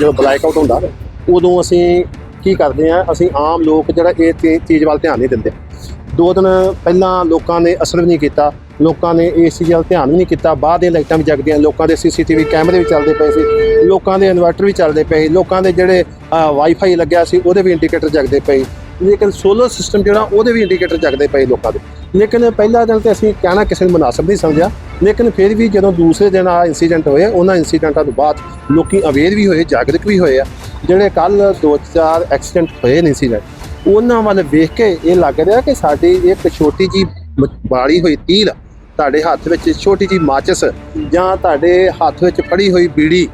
ਜਦੋਂ black out ਹੁੰਦਾ ਨਾ, ਉਦੋਂ ਅਸੀਂ ਕੀ ਕਰਦੇ ਆ ਅਸੀਂ ਆਮ ਲੋਕ ਜਿਹੜਾ ਇਹ ਤੇ ਚੀਜ਼ ਵੱਲ ਧਿਆਨ ਨਹੀਂ ਦਿੰਦੇ। ਦੋ ਦਿਨ ਪਹਿਲਾਂ ਲੋਕਾਂ ਨੇ ਅਸਰ ਵੀ ਨਹੀਂ ਕੀਤਾ ਲੋਕਾਂ ਨੇ ਇਸ ਚੀਜ਼ ਵੱਲ ਧਿਆਨ ਵੀ ਨਹੀਂ ਕੀਤਾ ਬਾਅਦ ਦੀਆਂ ਲਾਈਟਾਂ ਵੀ ਜਗਦੀਆਂ ਲੋਕਾਂ ਦੇ ਸੀਸੀਟੀਵੀ ਕੈਮਰੇ ਵੀ ਚੱਲਦੇ ਪਏ ਸੀ ਲੋਕਾਂ ਦੇ ਇਨਵਰਟਰ ਵੀ ਚੱਲਦੇ ਪਏ ਸੀ, ਲੋਕਾਂ ਦੇ ਜਿਹੜੇ ਵਾਈਫਾਈ ਲੱਗਿਆ ਸੀ ਉਹਦੇ ਵੀ ਇੰਡੀਕੇਟਰ ਜਗਦੇ ਪਏ ਲੇਕਿਨ ਸੋਲਰ ਸਿਸਟਮ ਜਿਹੜਾ ਉਹਦੇ ਵੀ ਇੰਡੀਕੇਟਰ ਜਗਦੇ ਪਏ ਲੋਕਾਂ ਦੇ। ਲੇਕਿਨ ਪਹਿਲਾ ਦਿਨ ਤੇ ਅਸੀਂ ਕਹਿਣਾ ਕਿਸੇ ਨੂੰ ਮੁਨਾਸਬ ਨਹੀਂ ਸਮਝਿਆ। ਲੇਕਿਨ ਫਿਰ ਵੀ ਜਦੋਂ ਦੂਸਰੇ ਦਿਨ ਆ ਇਨਸੀਡੈਂਟ ਹੋਏ, ਉਹਨਾਂ ਇਨਸੀਡੈਂਟਾਂ ਤੋਂ ਬਾਅਦ ਲੋਕੀ ਅਵੇਅਰ ਵੀ ਹੋਏ, ਜਾਗਰੂਕ ਵੀ ਹੋਏ ਆ। ਜਿਹੜੇ ਕੱਲ ਦੋ ਚਾਰ ਐਕਸੀਡੈਂਟ ਹੋਏ ਨੇ ਇਨਸੀਡੈਂਟ ਉਹਨਾਂ ਵੱਲ ਵੇਖ ਕੇ ਇਹ ਲੱਗ ਰਿਹਾ ਕਿ ਸਾਡੀ ਇੱਕ ਛੋਟੀ ਜੀ ਬਾੜੀ ਹੋਈ ਤੀਲ ਤੁਹਾਡੇ ਹੱਥ ਵਿੱਚ, ਛੋਟੀ ਜੀ ਮਾਚਸ ਜਾਂ ਤੁਹਾਡੇ ਹੱਥ ਵਿੱਚ ਫੜੀ ਹੋਈ ਬੀੜੀ,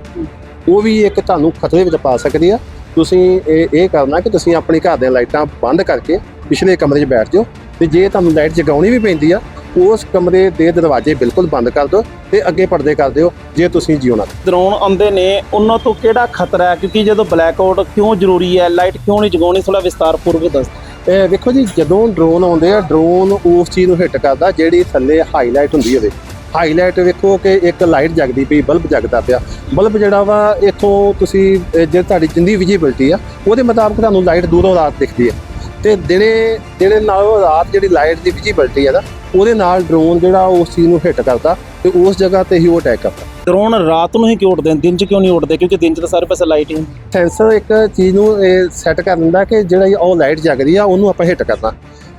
ਉਹ ਵੀ ਇੱਕ ਤੁਹਾਨੂੰ ਖਤਰੇ ਵਿੱਚ ਪਾ ਸਕਦੀ ਆ। ਤੁਸੀਂ ਇਹ ਇਹ ਕਰਨਾ ਕਿ ਤੁਸੀਂ ਆਪਣੇ ਘਰ ਦੀਆਂ ਲਾਈਟਾਂ ਬੰਦ ਕਰਕੇ ਪਿਛਲੇ ਕਮਰੇ 'ਚ ਬੈਠ ਜਾਓ ਤੇ ਜੇ ਤੁਹਾਨੂੰ ਲਾਈਟ ਜਗਾਉਣੀ ਵੀ ਪੈਂਦੀ ਆ ਉਸ ਕਮਰੇ ਦੇ ਦਰਵਾਜ਼ੇ ਬਿਲਕੁਲ ਬੰਦ ਕਰ ਦਿਓ ਤੇ ਅੱਗੇ ਪਰਦੇ ਕਰ ਦਿਓ ਜੇ ਤੁਸੀਂ ਜਿਉਣਾ ਡਰੋਨ ਆਉਂਦੇ ਨੇ ਉਹਨਾਂ ਤੋਂ ਕਿਹੜਾ ਖਤਰਾ ਹੈ? ਕਿਉਂਕਿ ਜਦੋਂ ਬਲੈਕ ਆਊਟ ਕਿਉਂ ਜ਼ਰੂਰੀ ਹੈ? ਲਾਈਟ ਕਿਉਂ ਨਹੀਂ ਜਗਾਉਣੀ? ਥੋੜਾ ਵਿਸਤਾਰ ਪੂਰਵਕ ਦੱਸ ਇਹ ਵੇਖੋ ਜੀ ਜਦੋਂ ਡਰੋਨ ਆਉਂਦੇ ਆ ਡਰੋਨ ਉਸ ਚੀਜ਼ ਨੂੰ ਹਿੱਟ ਕਰਦਾ ਜਿਹੜੀ ਥੱਲੇ ਹਾਈਲਾਈਟ ਹੁੰਦੀ ਹੋਵੇ ਹਾਈਲਾਈਟ ਵੇਖੋ ਕਿ ਇੱਕ ਲਾਈਟ ਜਗਦੀ ਪਈ ਬਲਬ ਜਗਦਾ ਪਿਆ। ਬਲਬ ਜਿਹੜਾ ਵਾ ਇੱਥੋਂ ਤੁਸੀਂ ਜੇ ਤੁਹਾਡੀ ਜਿੰਦੀ ਵਿਜੀਬਿਲਟੀ ਆ ਉਹਦੇ ਮੁਤਾਬਕ ਤੁਹਾਨੂੰ ਲਾਈਟ ਦੂਰੋਂ ਰਾਤ ਦਿਖਦੀ ਹੈ। ਤੇ ਦਿਨੇ ਦਿਨੇ ਨਾਲੋਂ ਰਾਤ ਜਿਹੜੀ ਲਾਈਟ ਦੀ ਵਿਜੀਬਿਲਟੀ ਆ ਨਾ ਉਹਦੇ ਨਾਲ ਡਰੋਨ ਜਿਹੜਾ ਉਸ ਚੀਜ਼ ਨੂੰ ਹਿੱਟ ਕਰਦਾ ਤੇ ਉਸ ਜਗ੍ਹਾ ਤੇ ਹੀ ਉਹ ਅਟੈਕ ਕਰਦਾ। ਡਰੋਨ ਰਾਤ ਨੂੰ ਹੀ ਕਿਉਂ ਉੱਡਦੇ ਨੇ ਦਿਨ 'ਚ ਕਿਉਂ ਨਹੀਂ ਉੱਡਦੇ? ਕਿਉਂਕਿ ਦਿਨ 'ਚ ਤਾਂ ਸਾਰੇ ਪਾਸੇ ਲਾਈਟ ਹੀ ਸੈਂਸਰ ਇੱਕ ਚੀਜ਼ ਨੂੰ ਸੈੱਟ ਕਰ ਦਿੰਦਾ ਕਿ ਜਿਹੜਾ ਉਹ ਲਾਈਟ ਜਗ ਰਹੀ ਆ ਉਹਨੂੰ ਆਪਾਂ ਹਿੱਟ ਕਰਨਾ।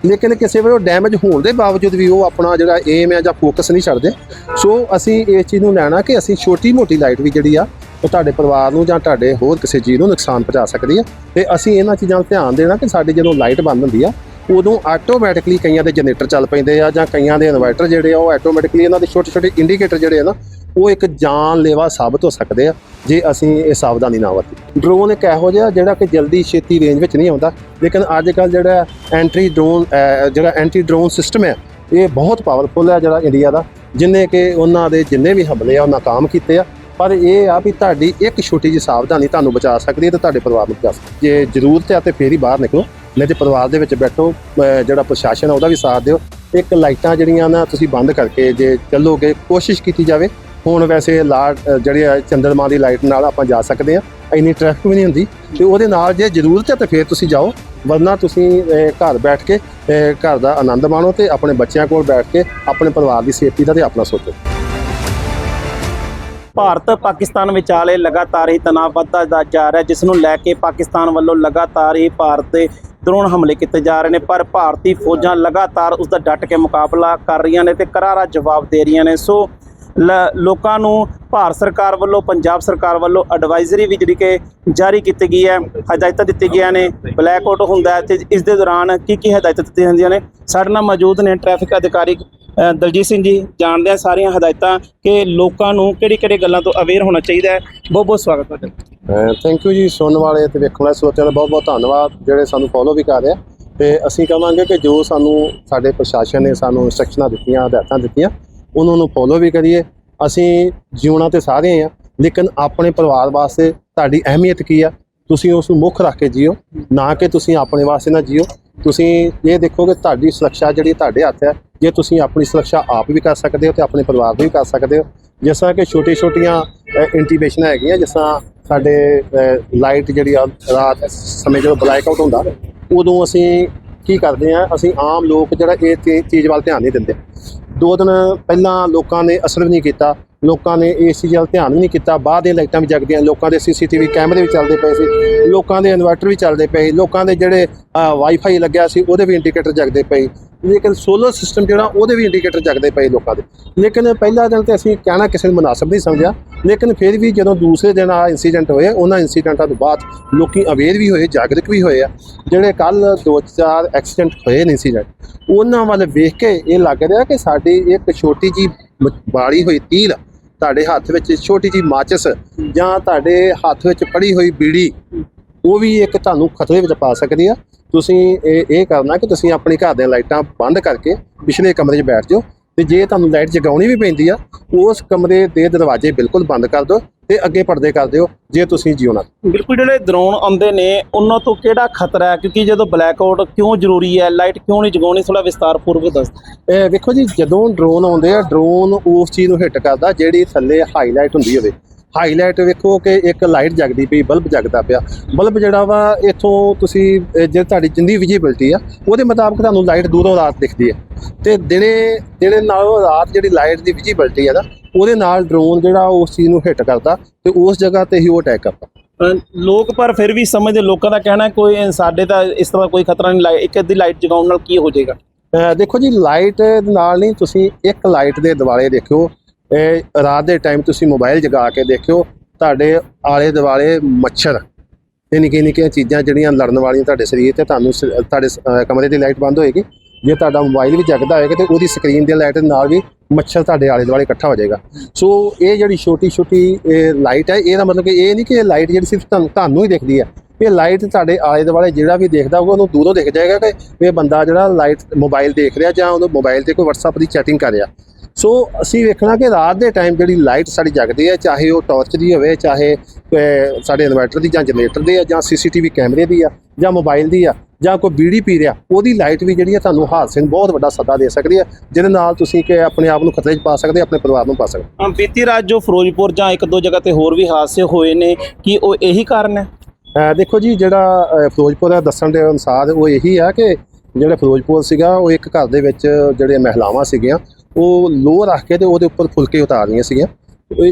ਲੇਕਿਨ ਕਿਸੇ ਵੇਲੇ ਡੈਮੇਜ ਹੋਣ ਦੇ ਬਾਵਜੂਦ ਵੀ ਉਹ ਆਪਣਾ ਜਿਹੜਾ ਏਮ ਹੈ ਜਾਂ ਫੋਕਸ ਨਹੀਂ ਛੱਡਦੇ। ਸੋ ਅਸੀਂ ਇਸ ਚੀਜ਼ ਨੂੰ ਲੈਣਾ ਕਿ ਅਸੀਂ ਛੋਟੀ ਮੋਟੀ ਲਾਈਟ ਵੀ ਜਿਹੜੀ ਆ ਉਹ ਤੁਹਾਡੇ ਪਰਿਵਾਰ ਨੂੰ ਜਾਂ ਤੁਹਾਡੇ ਹੋਰ ਕਿਸੇ ਚੀਜ਼ ਨੂੰ ਨੁਕਸਾਨ ਪਹੁੰਚਾ ਸਕਦੀ ਆ। ਤੇ ਅਸੀਂ ਇਹਨਾਂ ਚੀਜ਼ਾਂ 'ਤੇ ਧਿਆਨ ਦੇਣਾ ਕਿ ਸਾਡੀ ਜਦੋਂ ਲਾਈਟ ਬੰਦ ਹੁੰਦੀ ਆ ਉਦੋਂ ਆਟੋਮੈਟਿਕਲੀ ਕਈਆਂ ਦੇ ਜਨਰੇਟਰ ਚੱਲ ਪੈਂਦੇ ਆ ਜਾਂ ਕਈਆਂ ਦੇ ਇਨਵਰਟਰ ਜਿਹੜੇ ਆ, ਉਹ ਆਟੋਮੈਟਿਕਲੀ ਇਹਨਾਂ ਦੇ ਛੋਟੇ ਛੋਟੇ ਇੰਡੀਕੇਟਰ ਜਿਹੜੇ ਆ ਨਾ, ਉਹ ਇੱਕ ਜਾਨਲੇਵਾ ਸਾਬਤ ਹੋ ਸਕਦੇ ਆ ਜੇ ਅਸੀਂ ਇਹ ਸਾਵਧਾਨੀ ਨਾ ਵਰਤੀ ਡਰੋਨ ਇੱਕ ਇਹੋ ਜਿਹਾ ਜਿਹੜਾ ਕਿ ਜਲਦੀ ਛੇਤੀ ਰੇਂਜ ਵਿੱਚ ਨਹੀਂ ਆਉਂਦਾ, ਲੇਕਿਨ ਅੱਜ ਕੱਲ ਜਿਹੜਾ ਐਂਟਰੀ ਡਰੋਨ ਜਿਹੜਾ ਐਂਟੀ ਡਰੋਨ ਸਿਸਟਮ ਹੈ ਇਹ ਬਹੁਤ ਪਾਵਰਫੁਲ ਹੈ ਜਿਹੜਾ ਇੰਡੀਆ ਦਾ, ਜਿਨੇ ਕਿ ਉਹਨਾਂ ਦੇ ਜਿੰਨੇ ਵੀ ਹਮਲੇ ਆ ਉਹ ਨਾਕਾਮ ਕੀਤੇ ਆ, ਪਰ ਇਹ ਆ ਵੀ ਤੁਹਾਡੀ ਇੱਕ ਛੋਟੀ ਜਿਹੀ ਸਾਵਧਾਨੀ ਤੁਹਾਨੂੰ ਬਚਾ ਸਕਦੀ ਹੈ ਤੇ ਤੁਹਾਡੇ ਪਰਿਵਾਰ ਨੂੰ ਬਚਾ ਸਕਦੀ ਜੇ ਜ਼ਰੂਰਤ ਹੈ ਤੇ ਫੇਰ ਹੀ ਬਾਹਰ ਨਿਕਲੋ। ਨਹੀਂ ਤੇ ਪਰਿਵਾਰ ਦੇ ਵਿੱਚ ਬੈਠੋ ਜਿਹੜਾ ਪ੍ਰਸ਼ਾਸਨ ਆ ਉਹਦਾ ਵੀ ਸਾਥ ਦਿਓ। ਇੱਕ ਲਾਈਟਾਂ ਜਿਹੜੀਆਂ ਨਾ ਤੁਸੀਂ ਬੰਦ ਕਰਕੇ ਜੇ ਚੱਲੋਗੇ ਕੋਸ਼ਿਸ਼ ਕੀਤੀ ਜਾਵੇ। ਹੁਣ ਵੈਸੇ ਲਾਟ ਅ, ਜਿਹੜੀ ਆ ਚੰਦਰਮਾ ਦੀ ਲਾਈਟ ਨਾਲ ਆਪਾਂ ਜਾ ਸਕਦੇ ਆ। ਇੰਨੀ ਟ੍ਰੈਫਿਕ ਵੀ ਨਹੀਂ ਹੁੰਦੀ। ਤੇ ਉਹਦੇ ਨਾਲ ਜੇ ਜ਼ਰੂਰਤ ਹੈ ਤਾਂ ਫੇਰ ਤੁਸੀਂ ਜਾਓ। ਵਰਨਾ ਤੁਸੀਂ ਘਰ ਬੈਠ ਕੇ ਘਰ ਦਾ ਆਨੰਦ ਮਾਣੋ ਤੇ ਆਪਣੇ ਬੱਚਿਆਂ ਕੋਲ ਬੈਠ ਕੇ ਆਪਣੇ ਪਰਿਵਾਰ ਦੀ ਸੇਫਟੀ ਦਾ ਤੇ ਆਪਣਾ ਸੋਚੋ। ਭਾਰਤ ਪਾਕਿਸਤਾਨ ਵਿਚਾਲੇ ਲਗਾਤਾਰ ਹੀ ਤਣਾਅ ਵੱਧਦਾ ਜਾ- ਰਿਹਾ ਜਿਸ ਨੂੰ ਲੈ ਕੇ ਪਾਕਿਸਤਾਨ ਵੱਲੋਂ ਲਗਾਤਾਰ ਹੀ ਭਾਰਤ ਦੇ ਡਰੋਨ ਹਮਲੇ ਕੀਤੇ ਜਾ ਰਹੇ ਨੇ, ਪਰ ਭਾਰਤੀ ਫੌਜਾਂ ਲਗਾਤਾਰ ਉਸ ਦਾ ਡਟ ਕੇ ਮੁਕਾਬਲਾ ਕਰ ਰਹੀਆਂ ਨੇ ਤੇ ਕਰਾਰਾ ਜਵਾਬ ਦੇ ਰਹੀਆਂ ਨੇ। ਸੋ, ਲ- ਲੋਕਾਂ ਨੂੰ ਭਾਰਤ ਸਰਕਾਰ ਵੱਲੋਂ, ਪੰਜਾਬ ਸਰਕਾਰ ਵੱਲੋਂ ਐਡਵਾਈਜ਼ਰੀ ਵੀ ਜਿਹੜੀ ਕਿ ਜਾਰੀ ਕੀਤੀ ਗਈ ਹੈ, ਹਦਾਇਤਾਂ ਦਿੱਤੀ ਗਈਆਂ ਨੇ ਬਲੈਕ ਆਊਟ ਹੁੰਦਾ ਹੈ ਤੇ ਇਸ ਦੇ ਦੌਰਾਨ ਕੀ ਕੀ ਹਦਾਇਤਾਂ ਦਿੱਤੀਆਂ ਜਾਂਦੀਆਂ ਨੇ? ਸਾਡੇ ਨਾਲ ਮੌਜੂਦ ਨੇ ਟ੍ਰੈਫਿਕ ਅਧਿਕਾਰੀ ਦਲਜੀਤ ਸਿੰਘ ਜੀ, ਜਾਣਦੇ ਆ ਸਾਰੀਆਂ ਹਦਾਇਤਾਂ ਕਿ ਲੋਕਾਂ ਨੂੰ ਕਿਹੜੀ ਕਿਹੜੀ ਗੱਲਾਂ ਤੋਂ ਅਵੇਅਰ ਹੋਣਾ ਚਾਹੀਦਾ ਹੈ। ਬਹੁਤ ਬਹੁਤ ਸਵਾਗਤ ਹੈ ਥੈਂਕ ਯੂ ਜੀ ਸੁਣਨ ਵਾਲੇ ਤੇ ਵੇਖਣ ਵਾਲੇ ਸਰੋਤਿਆਂ ਦਾ ਬਹੁਤ ਬਹੁਤ ਧੰਨਵਾਦ, ਜਿਹੜੇ ਸਾਨੂੰ ਫੋਲੋ ਵੀ ਕਰ ਰਹੇ ਆ। ਤੇ ਅਸੀਂ ਕਹਾਂਗੇ ਕਿ ਜੋ ਸਾਨੂੰ ਸਾਡੇ ਪ੍ਰਸ਼ਾਸਨ ਨੇ ਸਾਨੂੰ ਇੰਸਟਰਕਸ਼ਨਾਂ ਦਿੱਤੀਆਂ, ਹਦਾਇਤਾਂ ਦਿੱਤੀਆਂ, ਉਹਨਾਂ ਨੂੰ ਫੋਲੋ ਵੀ ਕਰੀਏ। ਅਸੀਂ ਜਿਉਣਾ ਤੇ ਸਾਰੇ ਆ ਲੇਕਿਨ ਆਪਣੇ ਪਰਿਵਾਰ ਵਾਸਤੇ ਤੁਹਾਡੀ ਅਹਿਮੀਅਤ ਕੀ ਆ? ਤੁਸੀਂ ਉਸ ਨੂੰ ਮੁੱਖ ਰੱਖ ਕੇ ਜੀਓ, ਨਾ ਕਿ ਤੁਸੀਂ ਆਪਣੇ ਵਾਸਤੇ ਨਾ ਜੀਓ। ਤੁਸੀਂ ਇਹ ਦੇਖੋ ਕਿ ਤੁਹਾਡੀ ਸੁਰੱਖਿਆ ਜਿਹੜੀ ਤੁਹਾਡੇ ਹੱਥ ਹੈ, ਜੇ ਤੁਸੀਂ ਆਪਣੀ ਸੁਰੱਖਿਆ ਆਪ ਵੀ ਕਰ ਸਕਦੇ ਹੋ ਤੇ ਆਪਣੇ ਪਰਿਵਾਰ ਨੂੰ ਵੀ ਕਰ ਸਕਦੇ ਹੋ। ਜਿਸ ਤਰ੍ਹਾਂ ਕਿ ਛੋਟੀ ਛੋਟੀਆਂ ਇੰਟੀਮੇਸ਼ਨ ਹੈਗੀਆਂ, ਜਿਸ ਤਰ੍ਹਾਂ ਸਾਡੇ ਲਾਈਟ ਜਿਹੜੀ ਆ, ਰਾਤ ਸਮੇਂ ਜਦੋਂ ਬਲੈਕ ਆਊਟ ਹੁੰਦਾ ਉਦੋਂ ਅਸੀਂ ਕੀ ਕਰਦੇ ਆ ਅਸੀਂ ਆਮ ਲੋਕ ਜਿਹੜਾ ਇਹ ਚੀ- ਚੀਜ਼ ਵੱਲ ਧਿਆਨ ਨਹੀਂ ਦਿੰਦੇ। ਦੋ ਦਿਨ ਪਹਿਲਾਂ ਲੋਕਾਂ ਨੇ ਅਸਰ ਵੀ ਨਹੀਂ ਕੀਤਾ। ਲੋਕਾਂ ਨੇ ਇਸ ਚੀਜ਼ ਵੱਲ ਧਿਆਨ ਵੀ ਨਹੀਂ ਕੀਤਾ। ਬਾਹਰ ਦੀਆਂ ਲਾਈਟਾਂ ਵੀ ਜਗਦੀਆਂ, ਲੋਕਾਂ ਦੇ ਸੀਸੀਟੀਵੀ ਕੈਮਰੇ ਵੀ ਚੱਲਦੇ ਪਏ ਸੀ, ਲੋਕਾਂ ਦੇ ਇਨਵਰਟਰ ਵੀ ਚੱਲਦੇ ਪਏ, ਲੋਕਾਂ ਦੇ ਜਿਹੜੇ ਵਾਈਫਾਈ ਲੱਗਿਆ ਸੀ, ਉਹਦੇ ਵੀ ਇੰਡੀਕੇਟਰ ਜਗਦੇ ਪਏ। ਲੇਕਿਨ ਸੋਲਰ ਸਿਸਟਮ ਜਿਹੜਾ, ਉਹਦੇ ਵੀ ਇੰਡੀਕੇਟਰ ਜਗਦੇ ਪਏ ਲੋਕਾਂ ਦੇ। ਲੇਕਿਨ ਪਹਿਲਾ ਦਿਨ ਤੇ ਅਸੀਂ ਕਹਿਣਾ ਕਿਸੇ ਨੂੰ ਮੁਨਾਸਬ ਨਹੀਂ ਸਮਝਿਆ। ਲੇਕਿਨ ਫਿਰ ਵੀ ਜਦੋਂ ਦੂਸਰੇ ਦਿਨ ਆ ਇਨਸੀਡੈਂਟ ਹੋਏ, ਉਹਨਾਂ ਇਨਸੀਡੈਂਟਾਂ ਤੋਂ ਬਾਅਦ ਲੋਕੀ ਅਵੇਅਰ ਵੀ ਹੋਏ, ਜਾਗਰੂਕ ਵੀ ਹੋਏ ਆ। ਜਿਹੜੇ ਕੱਲ ਦੋ ਚਾਰ ਐਕਸੀਡੈਂਟ ਹੋਏ ਨੇ ਇਨਸੀਡੈਂਟ ਉਹਨਾਂ ਵੱਲ ਵੇਖ ਕੇ ਇਹ ਲੱਗ ਰਿਹਾ ਕਿ ਸਾਡੀ ਇੱਕ ਛੋਟੀ ਜੀ ਬਾੜੀ ਹੋਈ ਤੀਲ ਤੁਹਾਡੇ ਹੱਥ ਵਿੱਚ ਛੋਟੀ ਜੀ ਮਾਚਸ ਜਾਂ ਤੁਹਾਡੇ ਹੱਥ ਵਿੱਚ ਫੜੀ ਹੋਈ ਬੀੜੀ, ਉਹ ਵੀ ਇੱਕ ਤੁਹਾਨੂੰ ਖਤਰੇ ਵਿੱਚ ਪਾ ਸਕਦੀ ਆ। ਤੁਸੀਂ ਇਹ ਇਹ ਕਰਨਾ ਕਿ ਤੁਸੀਂ ਆਪਣੇ ਘਰ ਦੀਆਂ ਲਾਈਟਾਂ ਬੰਦ ਕਰਕੇ ਪਿਛਲੇ ਕਮਰੇ 'ਚ ਬੈਠ ਜਾਓ ਤੇ ਜੇ ਤੁਹਾਨੂੰ ਲਾਈਟ ਜਗਾਉਣੀ ਵੀ ਪੈਂਦੀ ਆ, ਉਸ ਕਮਰੇ ਦੇ ਦਰਵਾਜ਼ੇ ਬਿਲਕੁਲ ਬੰਦ ਕਰ ਦਿਓ ਤੇ ਅੱਗੇ ਪਰਦੇ ਕਰ ਦਿਓ ਜੇ ਤੁਸੀਂ ਜਿਉਣਾ ਬਿਲਕੁਲ ਜਿਹੜੇ ਡਰੋਨ ਆਉਂਦੇ ਨੇ ਉਹਨਾਂ ਤੋਂ ਕਿਹੜਾ ਖਤਰਾ ਹੈ? ਕਿਉਂਕਿ ਜਦੋਂ ਬਲੈਕ ਆਊਟ ਕਿਉਂ ਜ਼ਰੂਰੀ ਹੈ? ਲਾਈਟ ਕਿਉਂ ਨਹੀਂ ਜਗਾਉਣੀ? ਥੋੜਾ ਵਿਸਤਾਰ ਪੂਰਵਕ ਦੱਸ ਵੇਖੋ ਜੀ ਜਦੋਂ ਡਰੋਨ ਆਉਂਦੇ ਆ ਡਰੋਨ ਉਸ ਚੀਜ਼ ਨੂੰ ਹਿੱਟ ਕਰਦਾ ਜਿਹੜੀ ਥੱਲੇ ਹਾਈਲਾਈਟ ਹੁੰਦੀ ਹੋਵੇ। ਹਾਈਲਾਈਟ ਵੇਖੋ ਕਿ ਇੱਕ ਲਾਈਟ ਜਗਦੀ ਪਈ ਬਲਬ ਜਗਦਾ ਪਿਆ। ਬਲਬ ਜਿਹੜਾ ਵਾ ਇੱਥੋਂ ਤੁਸੀਂ ਜੇ ਤੁਹਾਡੀ ਜਿੰਨੀ ਵਿਜੀਬਿਲਟੀ ਆ ਉਹਦੇ ਮੁਤਾਬਕ ਤੁਹਾਨੂੰ ਲਾਈਟ ਦੂਰੋਂ ਰਾਤ ਦਿਖਦੀ ਹੈ ਤੇ ਦਿਨੇ ਦਿਨੇ ਨਾਲੋਂ ਰਾਤ ਜਿਹੜੀ ਲਾਈਟ ਦੀ ਵਿਜੀਬਿਲਟੀ ਹੈ ਨਾ ਉਹਦੇ ਨਾਲ ਡਰੋਨ ਜਿਹੜਾ ਉਸ ਚੀਜ਼ ਨੂੰ ਹਿੱਟ ਕਰਦਾ ਤੇ ਉਸ ਜਗ੍ਹਾ ਤੇ ਹੀ ਉਹ ਅਟੈਕ ਕਰਦਾ। ਲੋਕ ਪਰ ਫਿਰ ਵੀ ਸਮਝਦੇ ਲੋਕਾਂ ਦਾ ਕਹਿਣਾ ਕੋਈ ਸਾਡੇ ਤਾਂ ਇਸ ਤਰ੍ਹਾਂ ਕੋਈ ਖਤਰਾ ਨਹੀਂ ਲਾਈ ਇੱਕ ਅੱਧੀ ਲਾਈਟ ਜਗਾਉਣ ਨਾਲ ਕੀ ਹੋ ਜਾਏਗਾ? ਦੇਖੋ ਜੀ ਲਾਈਟ ਨਾਲ ਨਹੀਂ ਤੁਸੀਂ ਇੱਕ ਲਾਈਟ ਦੇ ਦਿਵਾਲੇ ਦੇਖਿਓ ਇਹ ਰਾਤ ਦੇ ਟਾਈਮ ਤੁਸੀਂ ਮੋਬਾਈਲ ਜਗਾ ਕੇ ਦੇਖਿਓ, ਤੁਹਾਡੇ ਆਲੇ ਦੁਆਲੇ ਮੱਛਰ। ਇਹ ਨਿੱਕੀਆਂ ਨਿੱਕੀਆਂ ਚੀਜ਼ਾਂ ਜਿਹੜੀਆਂ ਲੜਨ ਵਾਲੀਆਂ ਤੁਹਾਡੇ ਸਰੀਰ ਤੇ ਤੁਹਾਨੂੰ ਸ- ਤੁਹਾਡੇ ਸ- ਕਮਰੇ ਦੀ ਲਾਈਟ ਬੰਦ ਹੋਏਗੀ। ਜੇ ਤੁਹਾਡਾ ਮੋਬਾਈਲ ਵੀ ਜਗਦਾ ਹੋਏਗਾ ਤੇ ਉਹਦੀ ਸਕਰੀਨ ਦੀ ਲਾਈਟ ਨਾਲ ਵੀ ਮੱਛਰ ਤੁਹਾਡੇ ਆਲੇ ਦੁਆਲੇ ਇਕੱਠਾ ਹੋ ਜਾਏਗਾ। ਸੋ ਇਹ ਜਿਹੜੀ ਛੋਟੀ ਛੋਟੀ ਇਹ ਲਾਈਟ ਹੈ, ਇਹਦਾ ਮਤਲਬ ਕਿ ਇਹ ਨਹੀਂ ਕਿ ਇਹ ਲਾਈਟ ਜਿਹੜੀ ਸਿਰਫ ਤੁਹਾਨੂੰ ਤੁਹਾਨੂੰ ਹੀ ਦਿਖਦੀ ਹੈ। ਇਹ ਲਾਈਟ ਤੁਹਾਡੇ ਆਲੇ ਦੁਆਲੇ ਜਿਹੜਾ ਵੀ ਦੇਖਦਾ ਹੋਊਗਾ, ਉਹਨੂੰ ਦੂਰੋਂ ਦਿਖ ਜਾਏਗਾ ਕਿ ਇਹ ਬੰਦਾ ਜਿਹੜਾ ਲਾਈਟ ਮੋਬਾਈਲ ਦੇਖ ਰਿਹਾ ਜਾਂ ਉਹਨੂੰ ਮੋਬਾਈਲ ਤੇ ਕੋਈ WhatsApp ਦੀ ਚੈਟਿੰਗ ਕਰ ਰਿਹਾ। ਸੋ ਅਸੀਂ ਵੇਖਣਾ ਕਿ ਰਾਤ ਦੇ ਟਾਈਮ ਜਿਹੜੀ ਲਾਈਟ ਸਾਡੀ ਜਗਦੀ ਹੈ ਚਾਹੇ ਉਹ ਟਾਰਚ ਦੀ ਹੋਵੇ ਚਾਹੇ ਸਾਡੇ ਇਨਵਰਟਰ ਦੀ ਜਾਂ ਜਨਰੇਟਰ ਦੀ ਆ ਜਾਂ ਸੀਸੀਟੀਵੀ ਕੈਮਰੇ ਦੀ ਆ ਜਾਂ ਮੋਬਾਈਲ ਦੀ ਆ ਜਾਂ ਕੋਈ ਬੀੜੀ ਪੀ ਰਿਹਾ ਉਹਦੀ ਲਾਈਟ ਵੀ ਜਿਹੜੀ ਹੈ ਤੁਹਾਨੂੰ ਹਾਦਸੇ ਨੂੰ ਬਹੁਤ ਵੱਡਾ ਸੱਦਾ ਦੇ ਸਕਦੀ ਹੈ ਜਿਹਦੇ ਨਾਲ ਤੁਸੀਂ ਕਿ ਆਪਣੇ ਆਪ ਨੂੰ ਖਤਰੇ 'ਚ ਪਾ ਸਕਦੇ ਆਪਣੇ ਪਰਿਵਾਰ ਨੂੰ ਪਾ ਸਕਦੇ। ਅ, ਬੀਤੀ ਰਾਤ ਜੋ ਫਿਰੋਜ਼ਪੁਰ ਜਾਂ ਇੱਕ ਦੋ ਜਗ੍ਹਾ ਤੇ ਹੋਰ ਵੀ ਹਾਦਸੇ ਹੋਏ ਨੇ ਕੀ ਉਹ ਇਹੀ ਕਾਰਨ ਹੈ? ਦੇਖੋ ਜੀ ਜਿਹੜਾ ਫਿਰੋਜ਼ਪੁਰ ਦਾ ਦੱਸਣ ਦੇ ਅਨੁਸਾਰ ਉਹ ਇਹੀ ਆ ਕਿ ਜਿਹੜਾ ਫਿਰੋਜ਼ਪੁਰ ਸੀਗਾ ਉਹ ਇੱਕ ਘਰ ਦੇ ਵਿੱਚ ਜਿਹੜੇ ਮਹਿਲਾਵਾਂ ਸੀਗੀਆਂ ਉਹ ਲੋਹ ਰੱਖ ਕੇ ਤੇ ਉਹਦੇ ਉੱਪਰ ਫੁਲਕੇ ਉਤਾਰ ਰਹੀਆਂ ਸੀਗੀਆਂ।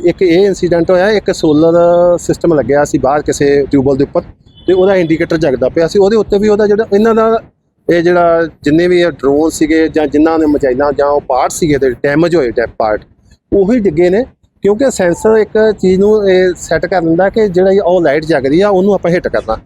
ਇੱਕ ਇਹ ਇਨਸੀਡੈਂਟ ਹੋਇਆ, ਇੱਕ ਸੋਲਰ ਸਿਸਟਮ ਲੱਗਿਆ ਸੀ ਬਾਹਰ ਕਿਸੇ ਟਿਊਬਲ ਦੇ ਉੱਪਰ ਤੇ ਉਹਦਾ ਇੰਡੀਕੇਟਰ ਜਗਦਾ ਪਿਆ ਸੀ। ਉਹਦੇ ਉੱਤੇ ਵੀ ਉਹਦਾ ਜਿਹੜਾ ਇਹਨਾਂ ਦਾ ਇਹ ਜਿਹੜਾ ਜਿੰਨੇ ਵੀ ਡਰੋਨ ਸੀਗੇ ਜਾਂ ਜਿਨ੍ਹਾਂ ਨੇ ਮਜਾਈਲਾਂ ਜਾਂ ਉਹ ਪਾਰਟ ਸੀਗੇ ਤੇ ਡੈਮੇਜ ਹੋਏ ਟੈਪ ਪਾਰਟ ਉਹੀ ਡਿੱਗੇ ਨੇ ਕਿਉਂਕਿ ਸੈਂਸਰ ਇੱਕ ਚੀਜ਼ ਨੂੰ ਇਹ ਸੈੱਟ ਕਰ ਦਿੰਦਾ ਕਿ ਜਿਹੜਾ ਉਹ ਲਾਈਟ ਜਗਦੀ ਆ, ਉਹਨੂੰ ਆਪਾਂ ਹਿੱਟ ਕਰਨਾ।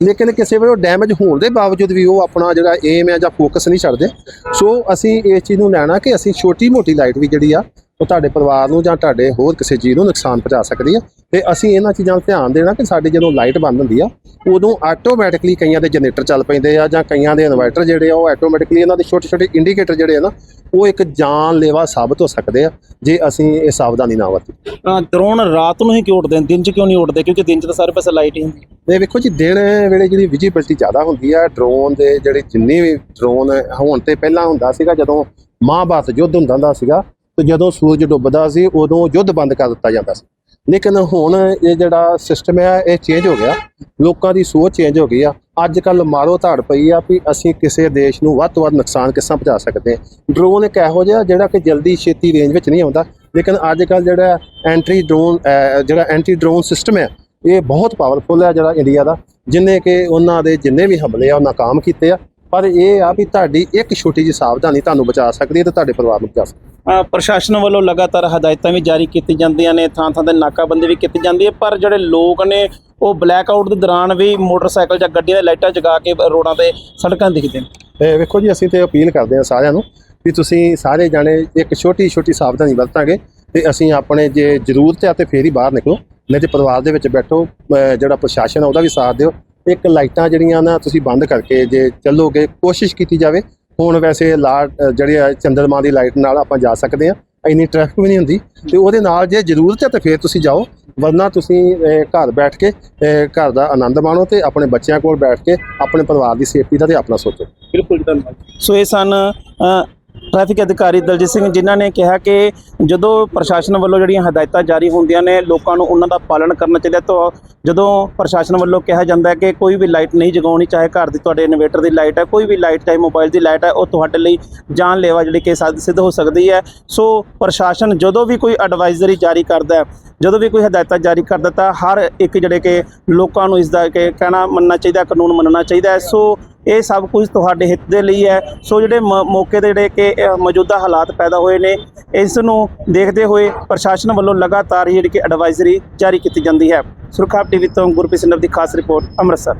ਲੇਕਿਨ ਕਿਸੇ ਵੇਲੇ ਉਹ ਡੈਮੇਜ ਹੋਣ ਦੇ ਬਾਵਜੂਦ ਵੀ ਉਹ ਆਪਣਾ ਜਿਹੜਾ ਏਮ ਹੈ ਜਾਂ ਫੋਕਸ ਨਹੀਂ ਛੱਡਦੇ। ਸੋ ਅਸੀਂ ਇਸ ਚੀਜ਼ ਨੂੰ ਲੈਣਾ ਕਿ ਅਸੀਂ ਛੋਟੀ ਮੋਟੀ ਲਾਈਟ ਵੀ ਜਿਹੜੀ ਆ, ਉਹ ਤੁਹਾਡੇ ਪਰਿਵਾਰ ਨੂੰ ਜਾਂ ਤੁਹਾਡੇ ਹੋਰ ਕਿਸੇ ਚੀਜ਼ ਨੂੰ ਨੁਕਸਾਨ ਪਹੁੰਚਾ ਸਕਦੀ ਆ। ਤੇ ਅਸੀਂ ਇਹਨਾਂ ਚੀਜ਼ਾਂ 'ਤੇ ਧਿਆਨ ਦੇਣਾ ਕਿ ਸਾਡੀ ਜਦੋਂ ਲਾਈਟ ਬੰਦ ਹੁੰਦੀ ਆ, ਉਦੋਂ ਆਟੋਮੈਟਿਕਲੀ ਕਈਆਂ ਦੇ ਜਨਰੇਟਰ ਚੱਲ ਪੈਂਦੇ ਆ ਜਾਂ ਕਈਆਂ ਦੇ ਇਨਵਰਟਰ ਜਿਹੜੇ ਆ, ਉਹ ਆਟੋਮੈਟਿਕਲੀ ਇਹਨਾਂ ਦੇ ਛੋਟੇ ਛੋਟੇ ਇੰਡੀਕੇਟਰ ਜਿਹੜੇ ਆ ਨਾ, ਉਹ ਇੱਕ ਜਾਨਲੇਵਾ ਸਾਬਤ ਹੋ ਸਕਦੇ ਆ, ਜੇ ਅਸੀਂ ਇਹ ਸਾਵਧਾਨੀ ਨਾ ਵਰਤੀ ਡਰੋਨ ਰਾਤ ਨੂੰ ਹੀ ਕਿਉਂ ਉੱਡਦੇ ਦਿਨ 'ਚ ਕਿਉਂ ਨਹੀਂ ਉੱਡਦੇ? ਕਿਉਂਕਿ ਦਿਨ 'ਚ ਤਾਂ ਸਾਰੇ ਪਾਸੇ ਲਾਈਟ ਹੀ ਹੁੰਦੀ ਤੇ ਵੇਖੋ ਜੀ, ਦਿਨ ਵੇਲੇ ਜਿਹੜੀ ਵਿਜੀਬਿਲਟੀ ਜ਼ਿਆਦਾ ਹੁੰਦੀ ਆ ਡਰੋਨ ਦੇ ਜਿਹੜੇ ਜਿੰਨੇ ਵੀ ਡਰੋਨ ਹੋਣ ਤੇ ਪਹਿਲਾਂ ਹੁੰਦਾ ਸੀਗਾ, ਜਦੋਂ ਮਹਾਭਾਰਤ ਯੁੱਧ ਹੁੰਦਾ ਹੁੰਦਾ ਸੀਗਾ, ਤੇ ਜਦੋਂ ਸੂਰਜ ਡੁੱਬਦਾ ਸੀ, ਉਦੋਂ ਯੁੱਧ ਬੰਦ ਕਰ ਦਿੱਤਾ ਜਾਂਦਾ ਸੀ। ਲੇਕਿਨ ਹੁਣ ਇਹ ਜਿਹੜਾ ਸਿਸਟਮ ਹੈ, ਇਹ ਚੇਂਜ ਹੋ ਗਿਆ। ਲੋਕਾਂ ਦੀ ਸੋਚ ਚੇਂਜ ਹੋ ਗਈ ਆ। ਅੱਜ ਕੱਲ ਮਾਰੋ ਧਾੜ ਪਈ ਆ ਵੀ ਅਸੀਂ ਕਿਸੇ ਦੇਸ਼ ਨੂੰ ਵੱਧ ਤੋਂ ਵੱਧ ਨੁਕਸਾਨ ਕਿਸਾਂ ਪਹੁੰਚਾ ਸਕਦੇ ਹਾਂ। ਡਰੋਨ ਇੱਕ ਇਹੋ ਜਿਹਾ ਜਿਹੜਾ ਕਿ ਜਲਦੀ ਛੇਤੀ ਰੇਂਜ ਵਿੱਚ ਨਹੀਂ ਆਉਂਦਾ। ਲੇਕਿਨ ਅੱਜ ਕੱਲ ਜਿਹੜਾ ਐਂਟਰੀ ਡਰੋਨ ਜਿਹੜਾ ਐਂਟੀ ਡਰੋਨ ਸਿਸਟਮ ਹੈ ਇਹ ਬਹੁਤ ਪਾਵਰਫੁਲ ਹੈ ਜਿਹੜਾ ਇੰਡੀਆ ਦਾ ਜਿਨੇ ਕਿ ਉਹਨਾਂ ਦੇ ਜਿੰਨੇ ਵੀ ਹਮਲੇ ਆ ਉਹ ਨਾਕਾਮ ਕੀਤੇ ਆ। ਪਰ ਇਹ ਆ ਵੀ ਤੁਹਾਡੀ ਇੱਕ ਛੋਟੀ ਜਿਹੀ ਸਾਵਧਾਨੀ ਤੁਹਾਨੂੰ ਬਚਾ ਸਕਦੀ ਹੈ ਤੇ ਤੁਹਾਡੇ ਪਰਿਵਾਰ ਨੂੰ ਬਚਾ ਸਕਦੀ ਹੈ। ਪ੍ਰਸ਼ਾਸਨ ਵੱਲੋਂ ਲਗਾਤਾਰ ਹਦਾਇਤਾਂ ਵੀ ਜਾਰੀ ਕੀਤੀ ਜਾਂਦੀਆਂ ਨੇ ਥਾਂ ਥਾਂ ਤੇ ਨਾਕਾਬੰਦੀ ਵੀ ਕੀਤੀ ਜਾਂਦੀ ਹੈ ਪਰ ਜਿਹੜੇ ਲੋਕ ਨੇ ਉਹ ਬਲੈਕ ਆਊਟ ਦੇ ਦੌਰਾਨ ਵੀ ਮੋਟਰਸਾਈਕਲ ਜਾਂ ਗੱਡੀਆਂ ਦੀਆਂ ਲਾਈਟਾਂ ਜਗਾ ਕੇ ਰੋਡਾਂ ਤੇ ਸੜਕਾਂ ਦਿਖਦੇ ਨੇ। ਤੇ ਵੇਖੋ ਜੀ ਅਸੀਂ ਤੇ ਅਪੀਲ ਕਰਦੇ ਹਾਂ ਸਾਰਿਆਂ ਨੂੰ ਵੀ ਤੁਸੀਂ ਸਾਰੇ ਜਾਣੇ ਇੱਕ ਛੋਟੀ ਛੋਟੀ ਸਾਵਧਾਨੀ ਵਰਤਾਂਗੇ ਤੇ ਅਸੀਂ ਆਪਣੇ ਜੇ ਜ਼ਰੂਰਤ ਹੈ ਤੇ ਫੇਰ ਹੀ ਬਾਹਰ ਨਿਕਲੋ। ਨਹੀਂ ਤੇ ਪਰਿਵਾਰ ਦੇ ਵਿੱਚ ਬੈਠੋ ਜਿਹੜਾ ਪ੍ਰਸ਼ਾਸਨ ਆ ਉਹਦਾ ਵੀ ਸਾਥ ਦਿਓ। ਇੱਕ ਲਾਈਟਾਂ ਜਿਹੜੀਆਂ ਨਾ ਤੁਸੀਂ ਬੰਦ ਕਰਕੇ ਜੇ ਚੱਲੋਗੇ ਕੋਸ਼ਿਸ਼ ਕੀਤੀ ਜਾਵੇ। ਹੁਣ ਵੈਸੇ ਲਾ ਜਿਹੜੀ ਆ ਚੰਦਰਮਾ ਦੀ ਲਾਈਟ ਨਾਲ ਆਪਾਂ ਜਾ ਸਕਦੇ ਆ ਇੰਨੀ ਟ੍ਰੈਫਿਕ ਵੀ ਨਹੀਂ ਹੁੰਦੀ। ਤੇ ਉਹਦੇ ਨਾਲ ਜੇ ਜ਼ਰੂਰਤ ਹੈ ਤਾਂ ਫੇਰ ਤੁਸੀਂ ਜਾਓ। ਵਰਨਾ ਤੁਸੀਂ ਘਰ ਬੈਠ ਕੇ ਘਰ ਦਾ ਆਨੰਦ ਮਾਣੋ ਤੇ ਆਪਣੇ ਬੱਚਿਆਂ ਕੋਲ ਬੈਠ ਕੇ ਆਪਣੇ ਪਰਿਵਾਰ ਦੀ ਸੇਫਟੀ ਦਾ ਤੇ ਆਪਣਾ ਸੋਚੋ। ਬਿਲਕੁਲ ਧੰਨਵਾਦ। ਸੋ ਇਹ ਸਨ ਟ੍ਰੈਫਿਕ ਅਧਿਕਾਰੀ ਦਲਜੀਤ ਸਿੰਘ ਜਿਨ੍ਹਾਂ ਨੇ ਕਿਹਾ ਕਿ ਜਦੋਂ ਪ੍ਰਸ਼ਾਸਨ ਵੱਲੋਂ ਜਿਹੜੀਆਂ ਹਦਾਇਤਾਂ ਜਾਰੀ ਹੁੰਦੀਆਂ ਨੇ, ਲੋਕਾਂ ਨੂੰ ਉਹਨਾਂ ਦਾ ਪਾਲਣ ਕਰਨਾ ਚਾਹੀਦਾ ਤਾਂ ਜਦੋਂ ਪ੍ਰਸ਼ਾਸਨ ਵੱਲੋਂ ਕਿਹਾ ਜਾਂਦਾ ਹੈ ਕਿ ਕੋਈ ਵੀ ਲਾਈਟ ਨਹੀਂ ਜਗਾਉਣੀ, ਚਾਹੇ ਘਰ ਦੀ ਤੁਹਾਡੇ ਇਨਵੇਟਰ ਦੀ ਲਾਈਟ ਹੈ, ਕੋਈ ਵੀ ਲਾਈਟ, ਚਾਹੇ ਮੋਬਾਈਲ ਦੀ ਲਾਈਟ ਹੈ, ਉਹ ਤੁਹਾਡੇ ਲਈ ਜਾਨਲੇਵਾ ਜਿਹੜੀ ਕਿ ਸਾਧ ਸਿੱਧ ਹੋ ਸਕਦੀ ਹੈ। ਸੋ ਪ੍ਰਸ਼ਾਸਨ ਜਦੋਂ ਵੀ ਕੋਈ ਐਡਵਾਈਜ਼ਰੀ ਜਾਰੀ ਕਰਦਾ ਹੈ, ਜਦੋਂ ਵੀ ਕੋਈ ਹਦਾਇਤਾਂ ਜਾਰੀ ਕਰਦਾ ਤਾਂ ਹਰ ਇੱਕ ਜਿਹੜੇ ਕਿ ਲੋਕਾਂ ਨੂੰ ਇਸ ਦਾ ਕਿ ਕਹਿਣਾ ਮੰਨਣਾ ਚਾਹੀਦਾ ਕਾਨੂੰਨ ਮੰਨਣਾ ਚਾਹੀਦਾ ਸੋ ਇਹ ਸਭ ਕੁਝ ਤੁਹਾਡੇ ਹਿੱਤ ਦੇ ਲਈ ਹੈ। ਸੋ ਜਿਹੜੇ ਮ- ਮੌਕੇ ਦੇ ਜਿਹੜੇ ਕਿ ਮੌਜੂਦਾ ਹਾਲਾਤ ਪੈਦਾ ਹੋਏ ਨੇ, ਇਸ ਨੂੰ ਦੇਖਦੇ ਹੋਏ ਪ੍ਰਸ਼ਾਸਨ ਵੱਲੋਂ ਲਗਾਤਾਰ ਜਿਹੜੀ ਕਿ ਐਡਵਾਈਜ਼ਰੀ ਜਾਰੀ ਕੀਤੀ ਜਾਂਦੀ ਹੈ। ਸੁਰਖਾਬ ਟੀਵੀ ਤੋਂ ਗੁਰਪ੍ਰੀਤ ਸਿੰਘ ਦੀ ਖਾਸ ਰਿਪੋਰਟ ਅੰਮ੍ਰਿਤਸਰ।